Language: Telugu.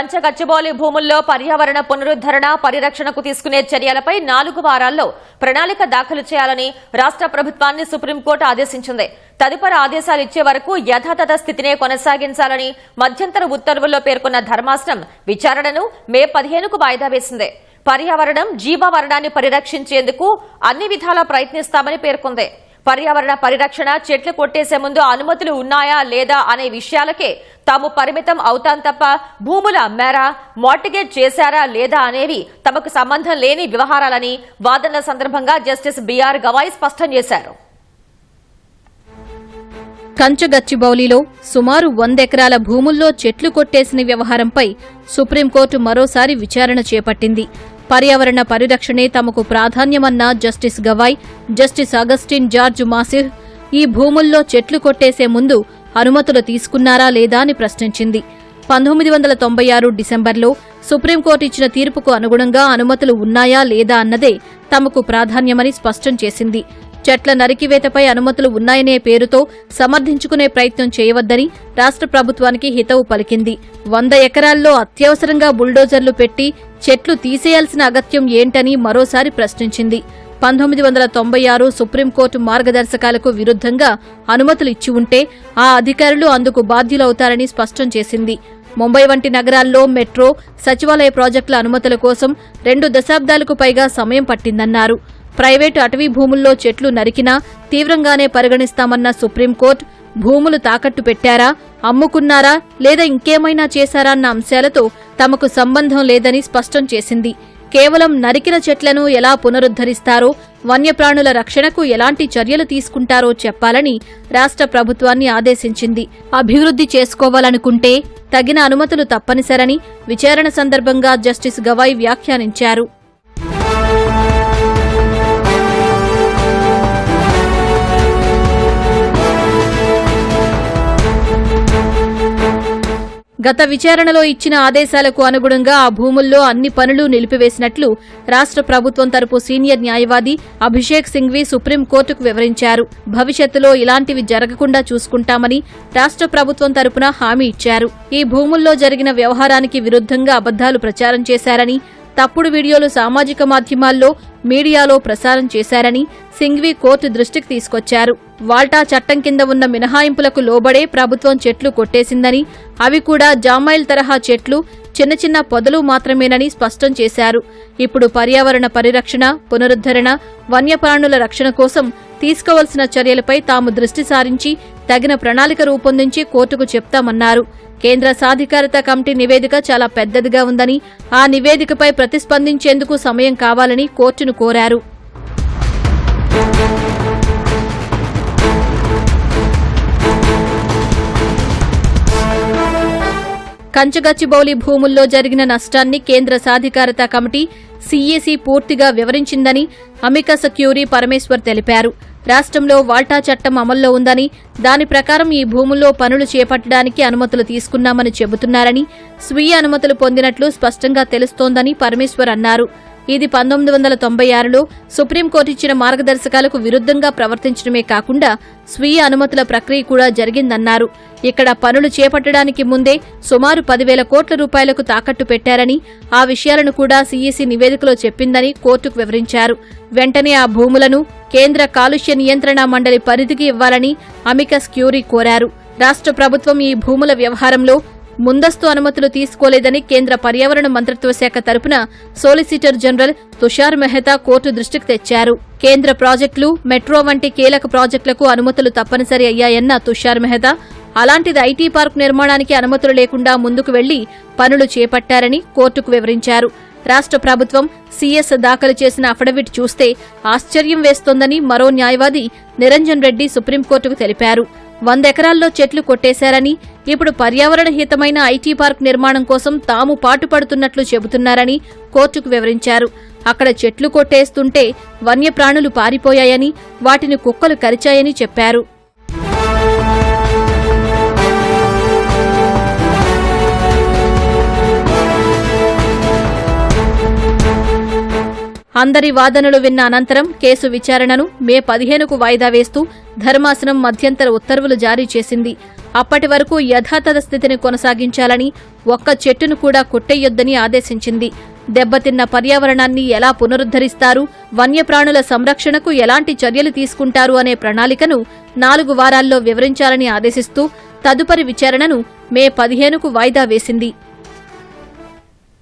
కంచగచ్చిబౌలి భూముల్లో పర్యావరణ పునరుద్ధరణ పరిరక్షణకు తీసుకునే చర్యలపై నాలుగు వారాల్లో ప్రణాళిక దాఖలు చేయాలని రాష్ట్ర ప్రభుత్వాన్ని సుప్రీంకోర్టు ఆదేశించింది. తదుపరి ఆదేశాలు ఇచ్చే వరకు యథాతథ స్థితినే కొనసాగించాలని మధ్యంతర ఉత్తర్వుల్లో పేర్కొన్న ధర్మాసనం విచారణను మే పదిహేనుకు వాయిదా వేసింది. పర్యావరణం జీవావరణాన్ని పరిరక్షించేందుకు అన్ని విధాలా ప్రయత్నిస్తామని పేర్కొంది. పర్యావరణ పరిరక్షణ చెట్లు కొట్టేసే ముందు అనుమతులు ఉన్నాయా లేదా అనే విషయాలకే తాము పరిమితం అవుతాం తప్ప భూముల అమ్మారా మోటిగేట్ చేశారా లేదా అనేవి తమకు సంబంధం లేని వ్యవహారాలని వాదనల సందర్భంగా జస్టిస్ బిఆర్ గవాయ్ స్పష్టం చేశారు. కంచగచ్చిబౌలిలో సుమారు వందెకరాల భూముల్లో చెట్లు కొట్టేసిన వ్యవహారంపై సుప్రీంకోర్టు మరోసారి విచారణ చేపట్టింది. పర్యావరణ పరిరక్షణే తమకు ప్రాధాన్యమన్న జస్టిస్ గవాయ్ జస్టిస్ అగస్టిన్ జార్జ్ మాసిర్ ఈ భూముల్లో చెట్లు కొట్టేసే ముందు అనుమతులు తీసుకున్నారా లేదా అని ప్రశ్నించింది. పంతొమ్మిది వందల తొంభై ఆరు డిసెంబర్లో సుప్రీంకోర్టు ఇచ్చిన తీర్పుకు అనుగుణంగా అనుమతులు ఉన్నాయా లేదా అన్నదే తమకు ప్రాధాన్యమని స్పష్టం చేసింది. చెట్ల నరికివేతపై అనుమతులు ఉన్నాయనే పేరుతో సమర్థించుకునే ప్రయత్నం చేయవద్దని రాష్ట్ర ప్రభుత్వానికి హితవు పలికింది. వంద ఎకరాల్లో అత్యవసరంగా బుల్డోజర్లు పెట్టి చెట్లు తీసేయాల్సిన అగత్యం ఏంటని మరోసారి ప్రశ్నించింది. పంతొమ్మిది వందల తొంభై ఆరు సుప్రీంకోర్టు మార్గదర్శకాలకు విరుద్ధంగా అనుమతులు ఇచ్చి ఉంటే ఆ అధికారులు అందుకు బాధ్యులవుతారని స్పష్టం చేసింది. ముంబై వంటి నగరాల్లో మెట్రో సచివాలయ ప్రాజెక్టుల అనుమతుల కోసం రెండు దశాబ్దాలకు పైగా సమయం పట్టిందన్నారు. ప్రైవేటు అటవీ భూముల్లో చెట్లు నరికినా తీవ్రంగానే పరిగణిస్తామన్న సుప్రీంకోర్టు భూములు తాకట్టు పెట్టారా అమ్ముకున్నారా లేదా ఇంకేమైనా చేశారా అన్న అంశాలతో తమకు సంబంధం లేదని స్పష్టం చేసింది. కేవలం నరికిన చెట్లను ఎలా పునరుద్ధరిస్తారో వన్యప్రాణుల రక్షణకు ఎలాంటి చర్యలు తీసుకుంటారో చెప్పాలని రాష్ట్ర ప్రభుత్వాన్ని ఆదేశించింది. అభివృద్ధి చేసుకోవాలనుకుంటే తగిన అనుమతులు తప్పనిసరని విచారణ సందర్భంగా జస్టిస్ గవాయ్ వ్యాఖ్యానించారు. గత విచారణలో ఇచ్చిన ఆదేశాలకు అనుగుణంగా ఆ భూముల్లో అన్ని పనులు నిలిపివేసినట్లు రాష్ట్ర ప్రభుత్వం తరపు సీనియర్ న్యాయవాది అభిషేక్ సింఘ్వి సుప్రీంకోర్టుకు వివరించారు. భవిష్యత్తులో ఇలాంటివి జరగకుండా చూసుకుంటామని రాష్ట్ర ప్రభుత్వం తరపున హామీ ఇచ్చారు. ఈ భూముల్లో జరిగిన వ్యవహారానికి విరుద్ధంగా అబద్దాలు ప్రచారం చేశారని తప్పుడు వీడియోలు సామాజిక మాధ్యమాల్లో మీడియాలో ప్రసారం చేశారని సింఘ్వి కోర్టు దృష్టికి తీసుకొచ్చారు. వాల్టా చట్టం కింద ఉన్న మినహాయింపులకు లోబడే ప్రభుత్వం చెట్లు కొట్టేసిందని అవి కూడా జామాయిల్ తరహా చెట్లు చిన్న చిన్న పొదలు మాత్రమేనని స్పష్టం చేశారు. ఇప్పుడు పర్యావరణ పరిరక్షణ పునరుద్ధరణ వన్యప్రాణుల రక్షణ కోసం తీసుకోవలసిన చర్యలపై తాము దృష్టి సారించి తగిన ప్రణాళిక రూపొందించి కోర్టుకు చెప్తామన్నారు. కేంద్ర సాధికారత కమిటీ నివేదిక చాలా పెద్దదిగా ఉందని ఆ నివేదికపై ప్రతిస్పందించేందుకు సమయం కావాలని కోర్టును కోరారు. కంచగచ్చిబౌలి భూముల్లో జరిగిన నష్టాన్ని కేంద్ర సాధికారత కమిటీ సీఈసీ పూర్తిగా వివరించిందని అమికస్ క్యూరీ పరమేశ్వర్ తెలిపారు. రాష్ట్రంలో వాల్టా చట్టం అమల్లో ఉందని దాని ప్రకారం ఈ భూముల్లో పనులు చేపట్టడానికి అనుమతులు తీసుకున్నామని చెబుతున్నారని స్వీయ అనుమతులు పొందినట్లు స్పష్టంగా తెలుస్తోందని పరమేశ్వర్ అన్నారు. ఇది పంతొమ్మిది వందల తొంభై ఆరులో సుప్రీంకోర్టు ఇచ్చిన మార్గదర్శకాలకు విరుద్ధంగా ప్రవర్తించడమే కాకుండా స్వీయ అనుమతుల ప్రక్రియ కూడా జరిగిందన్నారు. ఇక్కడ పనులు చేపట్టడానికి ముందే సుమారు పదివేల కోట్ల రూపాయలకు తాకట్టు పెట్టారని ఆ విషయాలను కూడా సీఈసీ నివేదికలో చెప్పిందని కోర్టుకు వివరించారు. వెంటనే ఆ భూములను కేంద్ర కాలుష్య నియంత్రణ మండలి పరిధికి ఇవ్వాలని అమికస్ క్యూరీ కోరారు. రాష్ట్ర ప్రభుత్వం ఈ భూముల వ్యవహారంలో ముందస్తు అనుమతులు తీసుకోలేదని కేంద్ర పర్యావరణ మంత్రిత్వ శాఖ తరపున solicitor general Tushar Mehta court దృష్టికి తెచ్చారు. కేంద్ర ప్రాజెక్టులు మెట్రో వంటి కీలక ప్రాజెక్టులకు అనుమతులు తప్పనిసరి అయ్యాయన్న తుషార్ మెహతా అలాంటిది ఐటీ పార్క్ నిర్మాణానికి అనుమతులు లేకుండా ముందుకు వెళ్ళి పనులు చేపట్టారని కోర్టుకు వివరించారు. రాష్ట్ర ప్రభుత్వం సీఎస్ దాఖలు చేసిన అఫిడవిట్ చూస్తే ఆశ్చర్యం వేస్తోందని మరో న్యాయవాది నిరంజన్ రెడ్డి సుప్రీంకోర్టుకు తెలిపారు. వంద ఎకరాల్లో చెట్లు కొట్టేశారని ఇప్పుడు పర్యావరణ హితమైన ఐటీ పార్క్ నిర్మాణం కోసం తాము పాటుపడుతున్నట్లు చెబుతున్నారని కోర్టుకు వివరించారు. అక్కడ చెట్లు కొట్టేస్తుంటే వన్యప్రాణులు పారిపోయాయని వాటిని కుక్కలు కరిచాయని చెప్పారు. అందరి వాదనలు విన్న అనంతరం కేసు విచారణను మే పదిహేనుకు వాయిదా వేస్తూ ధర్మాసనం మధ్యంతర ఉత్తర్వులు జారీ చేసింది. అప్పటి వరకు యథాతథ స్థితిని కొనసాగించాలని ఒక్క చెట్టును కూడా కొట్టేయొద్దని ఆదేశించింది. దెబ్బతిన్న పర్యావరణాన్ని ఎలా పునరుద్ధరిస్తారు వన్యప్రాణుల సంరక్షణకు ఎలాంటి చర్యలు తీసుకుంటారు అనే ప్రణాళికను నాలుగు వారాల్లో వివరించాలని ఆదేశిస్తూ తదుపరి విచారణను మే పదిహేనుకు వాయిదా వేసింది.